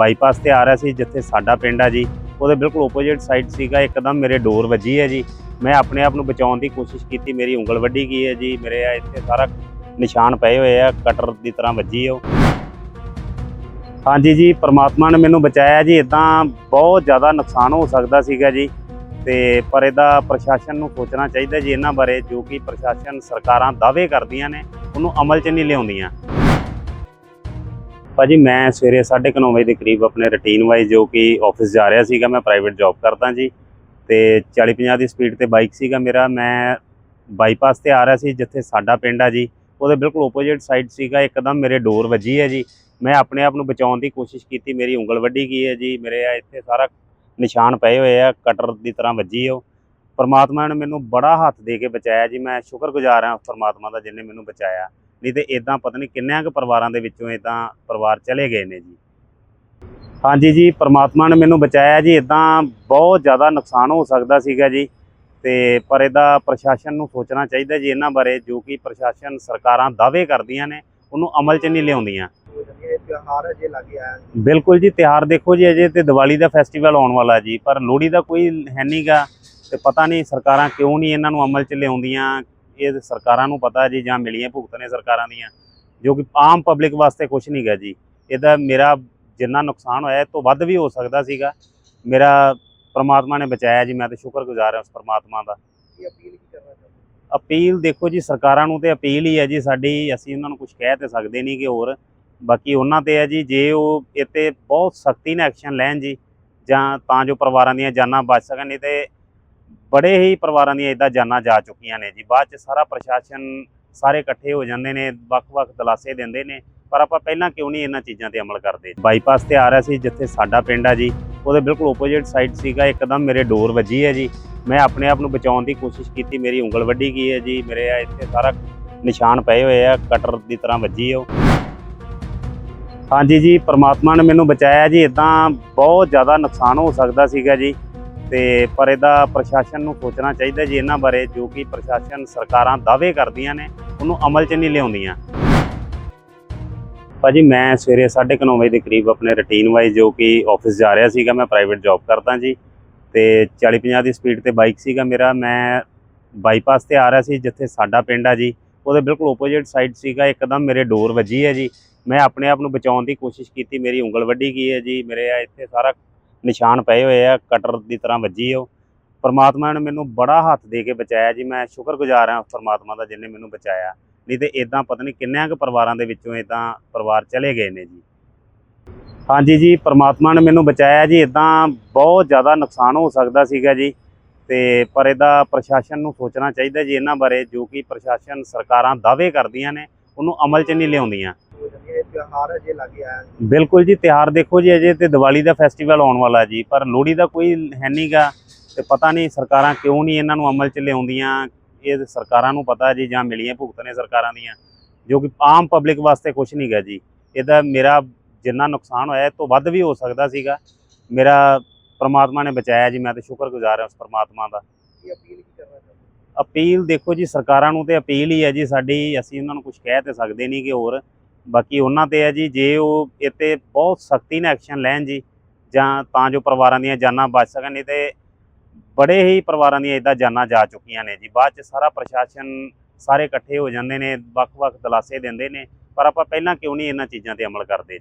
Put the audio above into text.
Bypass ਤੇ ਆ ਰਿਹਾ ਸੀ, ਜਿੱਥੇ ਸਾਡਾ ਪਿੰਡ ਆ ਜੀ। ਉਹਦੇ ਬਿਲਕੁਲ ਆਪੋਜ਼ਿਟ ਸਾਈਡ ਸੀਗਾ, ਇੱਕਦਮ ਮੇਰੇ ਡੋਰ ਵੱਜੀ ਹੈ ਜੀ। ਮੈਂ ਆਪਣੇ ਆਪ ਨੂੰ ਬਚਾਉਣ ਦੀ ਕੋਸ਼ਿਸ਼ ਕੀਤੀ, ਮੇਰੀ ਉਂਗਲ ਵੱਢੀ ਗਈ ਹੈ ਜੀ। ਮੇਰੇ ਆ ਇੱਥੇ ਸਾਰਾ ਨਿਸ਼ਾਨ ਪਏ ਹੋਏ ਆ ਕਟਰ ਦੀ ਤਰ੍ਹਾਂ ਵੱਜੀ ਉਹ। ਹਾਂਜੀ ਜੀ, ਪਰਮਾਤਮਾ ਨੇ ਮੈਨੂੰ ਬਚਾਇਆ ਜੀ। ਇਦਾਂ ਬਹੁਤ ਜ਼ਿਆਦਾ ਨੁਕਸਾਨ ਹੋ ਸਕਦਾ ਸੀਗਾ ਜੀ। ਤੇ ਪਰ ਇਹਦਾ ਪ੍ਰਸ਼ਾਸਨ ਨੂੰ ਸੋਚਣਾ ਚਾਹੀਦਾ ਜੀ, ਇਹਨਾਂ ਬਾਰੇ, ਜੋ ਕਿ ਪ੍ਰਸ਼ਾਸਨ ਸਰਕਾਰਾਂ ਦਾਅਵੇ ਕਰਦੀਆਂ ਨੇ, ਉਹਨੂੰ ਅਮਲ 'ਚ ਨਹੀਂ ਲਿਆਉਂਦੀਆਂ। ਭਾਜੀ, ਮੈਂ ਸਵੇਰੇ 9:30 ਵਜੇ ਦੇ ਕਰੀਬ ਆਪਣੇ ਰੁਟੀਨ ਵਾਈਜ਼ ਜੋ ਕਿ ਆਫਿਸ ਜਾ ਰਿਹਾ ਸੀਗਾ, ਮੈਂ ਪ੍ਰਾਈਵੇਟ ਜੌਬ ਕਰਦਾ ਜੀ। ਤੇ 40-50 ਦੀ ਸਪੀਡ ਤੇ ਬਾਈਕ ਸੀਗਾ ਮੇਰਾ। ਮੈਂ ਬਾਈਪਾਸ ਤੇ ਆ ਰਿਹਾ ਸੀ, ਜਿੱਥੇ ਸਾਡਾ ਪਿੰਡ ਆ ਜੀ। ਉਹਦੇ ਬਿਲਕੁਲ ਆਪੋਜ਼ਿਟ ਸਾਈਡ ਸੀਗਾ, ਇੱਕਦਮ ਮੇਰੇ ਡੋਰ ਵੱਜੀ ਹੈ ਜੀ। ਮੈਂ ਆਪਣੇ ਆਪ ਨੂੰ ਬਚਾਉਣ ਦੀ ਕੋਸ਼ਿਸ਼ ਕੀਤੀ, ਮੇਰੀ ਉਂਗਲ ਵੱਢੀ ਗਈ ਹੈ ਜੀ। ਮੇਰੇ ਆ ਇੱਥੇ ਸਾਰਾ ਨਿਸ਼ਾਨ ਪਏ ਹੋਏ ਆ ਕਟਰ ਦੀ ਤਰ੍ਹਾਂ ਵੱਜੀ ਉਹ। ਪਰਮਾਤਮਾ ਨੇ ਮੈਨੂੰ ਬੜਾ ਹੱਥ ਦੇ ਕੇ ਬਚਾਇਆ ਜੀ। ਮੈਂ ਸ਼ੁਕਰਗੁਜ਼ਾਰ ਹਾਂ ਉਸ ਪਰਮਾਤਮਾ ਦਾ ਜਿਹਨੇ ਮੈਨੂੰ ਬਚਾਇਆ। ਨਹੀਂ ਤੇ ਇਦਾਂ ਪਤਾ ਨਹੀਂ ਕਿੰਨਿਆਂ ਕੁ ਪਰਿਵਾਰਾਂ ਦੇ ਵਿੱਚੋਂ ਇਦਾਂ ਪਰਿਵਾਰ ਚਲੇ ਗਏ ਨੇ ਜੀ। ਹਾਂਜੀ ਜੀ, ਪਰਮਾਤਮਾ ਨੇ ਮੈਨੂੰ ਬਚਾਇਆ ਜੀ ਇਦਾਂ ਬਹੁਤ ਜ਼ਿਆਦਾ ਨੁਕਸਾਨ ਹੋ ਸਕਦਾ ਸੀਗਾ ਜੀ। ਤੇ ਪਰ ਇਹਦਾ ਪ੍ਰਸ਼ਾਸਨ ਨੂੰ ਸੋਚਣਾ ਚਾਹੀਦਾ ਜੀ ਇਹਨਾਂ ਬਾਰੇ, ਜੋ ਕਿ ਪ੍ਰਸ਼ਾਸਨ ਸਰਕਾਰਾਂ ਦਾਅਵੇ ਕਰਦੀਆਂ ਨੇ, ਉਹਨੂੰ ਅਮਲ 'ਚ ਨਹੀਂ ਲਿਆਉਂਦੀਆਂ। ਇਹ ਅਜੇ ਲੱਗ ਆਇਆ ਬਿਲਕੁਲ ਜੀ, ਤਿਉਹਾਰ ਦੇਖੋ ਜੀ, ਅਜੇ ਤੇ ਦੀਵਾਲੀ ਦਾ ਫੈਸਟੀਵਲ ਆਉਣ ਵਾਲਾ ਜੀ, ਪਰ ਲੋਹੜੀ ਦਾ ਕੋਈ ਹੈ ਨਹੀਂਗਾ ਤੇ ਪਤਾ ਨਹੀਂ ਸਰਕਾਰਾਂ ਕਿਉਂ ਨਹੀਂ ਇਹਨਾਂ ਨੂੰ ਅਮਲ 'ਚ ਲਿਆਉਂਦੀਆਂ ਇਹ ਸਰਕਾਰਾਂ ਨੂੰ ਪਤਾ ਜੀ ਜਾਂ ਮਿਲੀਆਂ ਭੁਗਤ ਨੇ ਸਰਕਾਰਾਂ ਦੀਆਂ ਜੋ ਕਿ ਆਮ ਪਬਲਿਕ ਵਾਸਤੇ ਕੁਝ ਨਹੀਂਗਾ ਜੀ। ਇਹਦਾ ਮੇਰਾ ਜਿੰਨਾ ਨੁਕਸਾਨ ਹੋਇਆ ਇਹ ਤੋਂ ਵੱਧ ਵੀ ਹੋ ਸਕਦਾ ਸੀਗਾ। ਮੇਰਾ ਪ੍ਰਮਾਤਮਾ ਨੇ ਬਚਾਇਆ ਜੀ ਮੈਂ ਤਾਂ ਸ਼ੁਕਰਗੁਜ਼ਾਰ ਹਾਂ ਉਸ ਪ੍ਰਮਾਤਮਾ ਦਾ। ਕੀ ਅਪੀਲ ਕੀ ਕਰਨਾ ਚਾਹੁੰਦੇ ਅਪੀਲ ਦੇਖੋ ਜੀ ਸਰਕਾਰਾਂ ਨੂੰ ਤੇ ਅਪੀਲ ਹੀ ਹੈ ਜੀ ਸਾਡੀ ਅਸੀਂ ਉਹਨਾਂ ਨੂੰ ਕੁਝ ਕਹਿ ਤੇ ਸਕਦੇ ਨਹੀਂ ਕਿ ਹੋਰ। ਬਾਕੀ ਉਹਨਾਂ ਤੇ ਹੈ ਜੀ ਜੇ ਉਹ ਇੱਥੇ ਬਹੁਤ ਸਖਤੀ ਨਾਲ ਐਕਸ਼ਨ ਲੈਣ ਜੀ ਜਾਂ ਤਾਂ ਜੋ ਪਰਿਵਾਰਾਂ ਦੀਆਂ ਜਾਨਾਂ ਬਚ ਸਕਣ ਨਹੀਂ ਤੇ ਬੜੇ ਹੀ ਪਰਿਵਾਰਾਂ ਦੀਆਂ ਇਦਾਂ ਜਾਨਾਂ ਜਾ ਚੁੱਕੀਆਂ ਨੇ ਜੀ। ਬਾਅਦ ਚ ਸਾਰਾ ਪ੍ਰਸ਼ਾਸਨ ਸਾਰੇ ਇਕੱਠੇ ਹੋ ਜਾਂਦੇ ਨੇ, ਵੱਖ-ਵੱਖ ਦਲਾਸੇ ਦਿੰਦੇ ਨੇ, ਪਰ ਆਪਾਂ ਪਹਿਲਾਂ ਕਿਉਂ ਨਹੀਂ ਇਹਨਾਂ ਚੀਜ਼ਾਂ ਤੇ ਅਮਲ ਕਰਦੇ? ਬਾਈਪਾਸ ਤੇ ਆ ਰਿਹਾ ਸੀ ਜਿੱਥੇ ਸਾਡਾ ਪਿੰਡ ਆ ਜੀ, ਉਹਦੇ ਬਿਲਕੁਲ ਆਪੋਜ਼ਿਟ ਸਾਈਡ ਸੀਗਾ, ਇੱਕਦਮ ਮੇਰੇ ਡੋਰ ਵੱਜੀ ਹੈ ਜੀ। ਮੈਂ ਆਪਣੇ ਆਪ ਨੂੰ ਬਚਾਉਣ ਦੀ ਕੋਸ਼ਿਸ਼ ਕੀਤੀ, ਮੇਰੀ ਉਂਗਲ ਵੱਢੀ ਗਈ ਹੈ ਜੀ, ਮੇਰੇ ਆ ਇੱਥੇ ਸਾਰਾ ਨਿਸ਼ਾਨ ਪਏ ਹੋਏ ਆ, ਕਟਰ ਦੀ ਤਰ੍ਹਾਂ ਵੱਜੀ ਉਹ। ਹਾਂਜੀ ਜੀ, ਪਰਮਾਤਮਾ ਨੇ ਮੈਨੂੰ ਬਚਾਇਆ ਜੀ ਇਦਾਂ ਬਹੁਤ ਜ਼ਿਆਦਾ ਨੁਕਸਾਨ ਹੋ ਸਕਦਾ ਸੀਗਾ ਜੀ। ਤੇ ਪਰ ਇਹਦਾ ਪ੍ਰਸ਼ਾਸਨ ਨੂੰ ਸੋਚਣਾ ਚਾਹੀਦਾ ਜੀ ਇਹਨਾਂ ਬਾਰੇ, ਜੋ ਕਿ ਪ੍ਰਸ਼ਾਸਨ ਸਰਕਾਰਾਂ ਦਾਅਵੇ ਕਰਦੀਆਂ ਨੇ, ਉਹਨੂੰ ਅਮਲ 'ਚ ਨਹੀਂ ਲਿਆਉਂਦੀਆਂ। ਭਾਜੀ ਮੈਂ ਸਵੇਰੇ 9:30 ਵਜੇ ਦੇ ਕਰੀਬ ਆਪਣੇ ਰੁਟੀਨ ਵਾਈਜ਼ ਜੋ ਕਿ ਆਫਿਸ ਜਾ ਰਿਹਾ ਸੀਗਾ, ਮੈਂ ਪ੍ਰਾਈਵੇਟ ਜੌਬ ਕਰਦਾ ਜੀ ਤੇ 40-50 ਦੀ ਸਪੀਡ ਤੇ ਬਾਈਕ ਸੀਗਾ ਮੇਰਾ। ਮੈਂ ਬਾਈਪਾਸ ਤੇ ਆ ਰਿਹਾ ਸੀ ਜਿੱਥੇ ਸਾਡਾ ਪਿੰਡ ਆ ਜੀ, ਉਹਦੇ ਬਿਲਕੁਲ ਆਪੋਜ਼ਿਟ ਸਾਈਡ ਸੀਗਾ, ਇੱਕਦਮ ਮੇਰੇ ਡੋਰ ਵੱਜੀ ਹੈ ਜੀ। ਮੈਂ ਆਪਣੇ ਆਪ ਨੂੰ ਬਚਾਉਣ ਦੀ ਕੋਸ਼ਿਸ਼ ਕੀਤੀ, ਮੇਰੀ ਉਂਗਲ ਵੱਢੀ ਗਈ ਹੈ ਜੀ, ਮੇਰੇ ਇੱਥੇ ਸਾਰਾ ਨਿਸ਼ਾਨ ਪਏ ਹੋਏ ਆ, ਕਟਰ ਦੀ ਤਰ੍ਹਾਂ ਵੱਜੀ ਉਹ। ਪਰਮਾਤਮਾ ਨੇ ਮੈਨੂੰ ਬੜਾ ਹੱਥ ਦੇ ਕੇ ਬਚਾਇਆ ਜੀ, ਮੈਂ ਸ਼ੁਕਰਗੁਜ਼ਾਰ ਹਾਂ ਉਸ ਪਰਮਾਤਮਾ ਦਾ ਜਿਹਨੇ ਮੈਨੂੰ ਬਚਾਇਆ। ਨਹੀਂ ਤੇ ਇਦਾਂ ਪਤਾ ਨਹੀਂ ਕਿੰਨਿਆਂ ਕੁ ਪਰਿਵਾਰਾਂ ਦੇ ਵਿੱਚੋਂ ਇਦਾਂ ਪਰਿਵਾਰ ਚਲੇ ਗਏ ਨੇ ਜੀ। ਹਾਂਜੀ ਜੀ, ਪਰਮਾਤਮਾ ਨੇ ਮੈਨੂੰ ਬਚਾਇਆ ਜੀ ਇਦਾਂ ਬਹੁਤ ਜ਼ਿਆਦਾ ਨੁਕਸਾਨ ਹੋ ਸਕਦਾ ਸੀਗਾ ਜੀ। ਤੇ ਪਰ ਇਹਦਾ ਪ੍ਰਸ਼ਾਸਨ ਨੂੰ ਸੋਚਣਾ ਚਾਹੀਦਾ ਜੀ ਇਹਨਾਂ ਬਾਰੇ, ਜੋ ਕਿ ਪ੍ਰਸ਼ਾਸਨ ਸਰਕਾਰਾਂ ਦਾਅਵੇ ਕਰਦੀਆਂ ਨੇ, ਉਹਨੂੰ ਅਮਲ 'ਚ ਨਹੀਂ ਲਿਆਉਂਦੀਆਂ। ਇਹ ਤਿਉਹਾਰ ਅਜੇ ਲੱਗ ਆਇਆ ਬਿਲਕੁਲ ਜੀ ਤਿਉਹਾਰ ਦੇਖੋ ਜੀ ਅਜੇ ਤੇ ਦੀਵਾਲੀ ਦਾ ਫੈਸਟੀਵਲ ਆਉਣ ਵਾਲਾ ਜੀ ਪਰ ਲੋਹੜੀ ਦਾ ਕੋਈ ਹੈ ਨਹੀਂਗਾ ਤੇ ਪਤਾ ਨਹੀਂ ਸਰਕਾਰਾਂ ਕਿਉਂ ਨਹੀਂ ਇਹਨਾਂ ਨੂੰ ਅਮਲ 'ਚ ਲਿਆਉਂਦੀਆਂ। ਇਹ ਸਰਕਾਰਾਂ ਨੂੰ ਪਤਾ ਜੀ ਜਾਂ ਮਿਲੀਆਂ ਭੁਗਤ ਨੇ ਸਰਕਾਰਾਂ ਦੀਆਂ ਜੋ ਕਿ ਆਮ ਪਬਲਿਕ ਵਾਸਤੇ ਕੁਝ ਨਹੀਂਗਾ ਜੀ। ਇਹਦਾ ਮੇਰਾ ਜਿੰਨਾ ਨੁਕਸਾਨ ਹੋਇਆ ਇਹ ਤੋਂ ਵੱਧ ਵੀ ਹੋ ਸਕਦਾ ਸੀਗਾ। ਮੇਰਾ ਪ੍ਰਮਾਤਮਾ ਨੇ ਬਚਾਇਆ ਜੀ ਮੈਂ ਤਾਂ ਸ਼ੁਕਰਗੁਜ਼ਾਰ ਹਾਂ ਉਸ ਪ੍ਰਮਾਤਮਾ ਦਾ। ਕੀ ਅਪੀਲ ਕੀ ਕਰਨਾ ਚਾਹੁੰਦੇ ਅਪੀਲ ਦੇਖੋ ਜੀ ਸਰਕਾਰਾਂ ਨੂੰ ਤੇ ਅਪੀਲ ਹੀ ਹੈ ਜੀ ਸਾਡੀ ਅਸੀਂ ਉਹਨਾਂ ਨੂੰ ਕੁਝ ਕਹਿ ਤੇ ਸਕਦੇ ਨਹੀਂ ਕਿ ਹੋਰ। ਬਾਕੀ ਉਹਨਾਂ ਤੇ ਹੈ ਜੀ, ਜੇ ਉਹ ਇੱਥੇ ਬਹੁਤ ਸਖਤੀ ਨਾਲ ਐਕਸ਼ਨ ਲੈਣ ਜੀ, ਜਾਂ ਤਾਂ ਜੋ ਪਰਿਵਾਰਾਂ ਦੀਆਂ ਜਾਨਾਂ ਬਚ ਸਕਣ, ਨਹੀਂ ਤੇ ਬੜੇ ਹੀ ਪਰਿਵਾਰਾਂ ਦੀਆਂ ਇਦਾਂ ਜਾਨਾਂ ਜਾ ਚੁੱਕੀਆਂ ਨੇ ਜੀ। ਬਾਅਦ ਚ ਸਾਰਾ ਪ੍ਰਸ਼ਾਸਨ ਸਾਰੇ ਇਕੱਠੇ ਹੋ ਜਾਂਦੇ ਨੇ, ਵੱਖ-ਵੱਖ ਦਲਾਸੇ ਦਿੰਦੇ ਨੇ, ਪਰ ਆਪਾਂ ਪਹਿਲਾਂ ਕਿਉਂ ਨਹੀਂ ਇਹਨਾਂ ਚੀਜ਼ਾਂ ਤੇ ਅਮਲ ਕਰਦੇ?